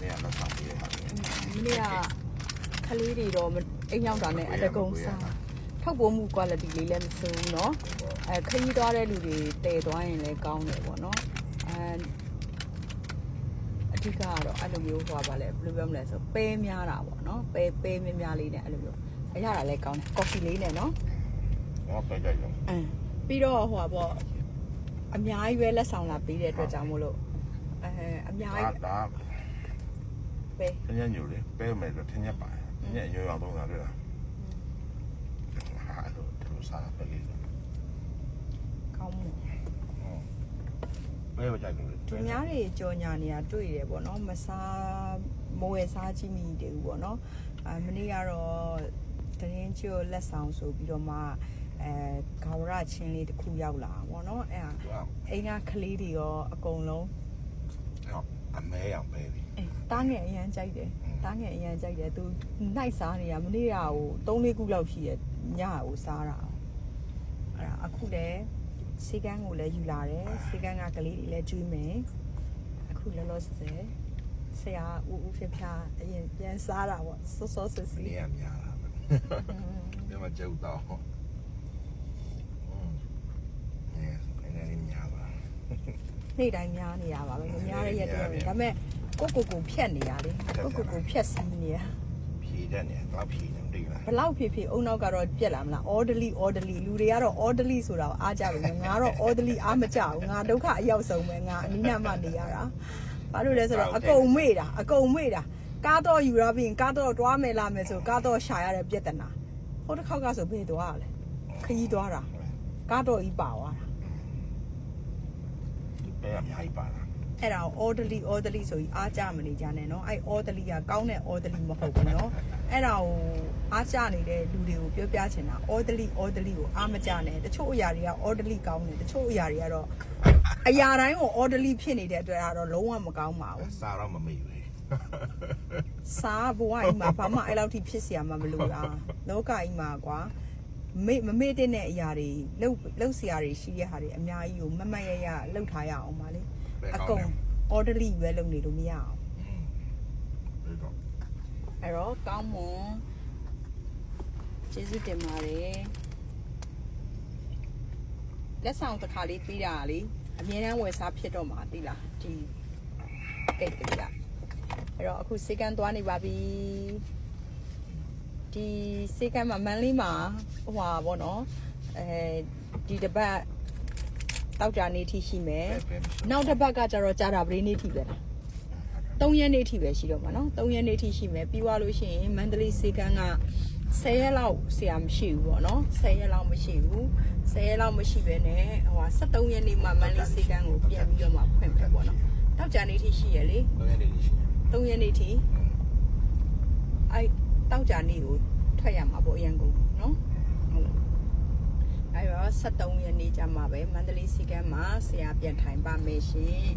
နေရာတော့ဆောင်ပြရတာ မနေ့ကခလေးတွေတော့မအိမ်ရောက်တာနဲ့အတကုံစားထုတ်ပေါ်မှု quality လေးလည်းမစိုးဘူးเนาะအဲခရီးသွားတဲ့လူတွေတည်သွားရင်လည်းကောင်းတယ်ပေါ့เนาะအဲအဓိကကတော့အဲ့လိုမျိုးဟိုပါလေဘယ်လိုပြောမလဲဆိုပဲများတာပေါ့เนาะပဲပဲများများလေးနဲ့အဲ့လိုမျိုးအရတာလည်းကောင်းတယ် coffee လေးနဲ့เนาะ ဟောပဲကြိုက်တော့ အင်းပြီးတော့ဟိုပါပေါ့အများကြီးပဲလက်ဆောင်လာပေးတဲ့အတွက်ကြောင့်မို့လို့ အဲအများဒါကြီးဒါပဲထင်းညညိုလေပဲမယ်လို့ထင်းညပါညညညိုအောင်တော့တာလေဟာလို့သူစားပဲလေးကောင်းမှုပဲပဲကြိုက်လို့သူများတွေကြော်ညာနေတာတွေ့တယ်ပေါ့နော်မစားမဝယ်စားကြည့်မိတယ်ဘူးပေါ့နော်အမနေ့ကတော့တရင်ချိုလက်ဆောင်ဆိုပြီးတော့မှအဲဂါဝရချင်းလေးတစ်ခုရောက်လာပေါ့နော်အဲဒါအိမ်ကကလေးတွေရောအကုန်လုံး အမဲအောင်ပဲပြီအဲတားငယ်အရန်ကြိုက်တယ်တားငယ်အရန်ကြိုက်တယ်သူနှိုက်စားနေတာမနေ့ကဟို3လေးခုလောက်ရှိတယ်ညဟိုစားတာအဲ့ဒါအခုလည်းစီကန်းကိုလည်းယူလာတယ်စီကန်းကကလေးတွေလည်းကျွေးမယ်အခုလောလောဆယ်ဆယ်ဆရာဦးဦးဖြစ်ဖျားအရင်ပြန်စားတာပေါ့စောစောစစ်စီနေရများတာဒီမှာကျုပ်တော့အဲနေနေများပါ နေ့တိုင်းများနေရပါပဲမများတဲ့ရက်တွေဒါပေမဲ့ကိုကိုကိုဖြတ်နေရလေကိုကိုကိုဖြတ်စီးနေရဖြေတဲ့နေတော့ဖြေနေတယ်လားဘလောက်ဖြစ်ဖြစ်အုံနောက်ကတော့ပြက်လာမလား orderly orderly လူတွေကတော့ orderly ဆိုတာကိုအားကြပြီငါတော့ orderly အားမကြဘူးငါဒုက္ခအရောက်ဆုံးပဲငါအနိနာမနေရတာဘာလို့လဲဆိုတော့အကုန်မေ့တာအကုန်မေ့တာကားတော့ယူရပြီးရင်ကားတော့တွားမယ်လာမယ်ဆိုကားတော့ရှာရတဲ့ပြက်တနာဟိုတစ်ခေါက်ကဆိုဘယ်သွားရလဲခရီးသွားတာကားတော့ကြီးပါသွားတာ ပဲအများကြီးပါလား အဲ့ဒါကို orderly orderly ဆိုပြီးအားကြမနေကြနဲ့เนาะအဲ့ orderly ကကောင်းတဲ့ orderly မဟုတ်ဘူးเนาะအဲ့ဒါကိုအားကြနေတဲ့လူတွေကိုပြောပြချင်တာ orderly orderly ကိုအားမကြနဲ့တချို့အရာတွေက orderly ကောင်းတယ်တချို့အရာတွေကတော့အရာတိုင်းကို orderly ဖြစ်နေတဲ့အတွက်ကတော့လုံးဝမကောင်းပါဘူး စားတော့မမေ့ဘူး စားဘဝကြီးမှာဘာမှအဲ့လောက်ထိဖြစ်เสียမှာမလို့လားလောကကြီးမှာကွာ မေ့မမေ့တဲ့အရာတွေလှုပ်လှုပ်စရာတွေရှိတဲ့ဟာတွေအများကြီးကိုမမတ်ရရလှုပ်ထားရအောင်ပါလေအကုန် orderly ပဲလုပ်နေလို့မရအောင်အဲ့တော့ကောင်းမွန်ကျေးဇူးတင်ပါတယ်လက်ဆောင်တစ်ခါလေးပေးတာလေအမြဲတမ်းဝယ်စားဖြစ်တော့မှာတိလားဒီကိတ်တိလားအဲ့တော့အခုစေကန်သွားနေပါပြီ ဒီစေကန်မှာမန်လေးမှာဟိုဟာဗောနော်အဲဒီတစ်ပတ်တောက်ကြနေထိရှိမယ်နောက်တစ်ပတ်ကကျတော့ကြာတာပရင်းနေ့ထိပဲလား3ရက်နေ့ထိပဲရှိတော့မှာနော်3ရက်နေ့ထိရှိမယ်ပြီးသွားလို့ရှိရင်မန္တလေးစေကန်းက10ရက်လောက်ဆရာမရှိဘူးပေါ့နော်10ရက်လောက်မရှိဘူး10ရက်လောက်မရှိပဲနဲ့ဟိုဟာ73ရက်နေ့မှမန္တလေးစေကန်းကိုပြန်ပြီးတော့မှဖွင့်မယ်ပေါ့နော်တောက်ကြနေ့ထိရှိရလေဘယ်နေရှိ3ရက်နေ့ထိအဲ တောက်ကြနေ့ကိုထွက်ရမှာပေါ့အရန်ကုန်နော်ဟုတ်လားအဲတော့73ရက်နေ့ကျမှပဲမန္တလေးစေကန်းမှာဆရာပြန်ထိုင်ပါမယ်ရှင်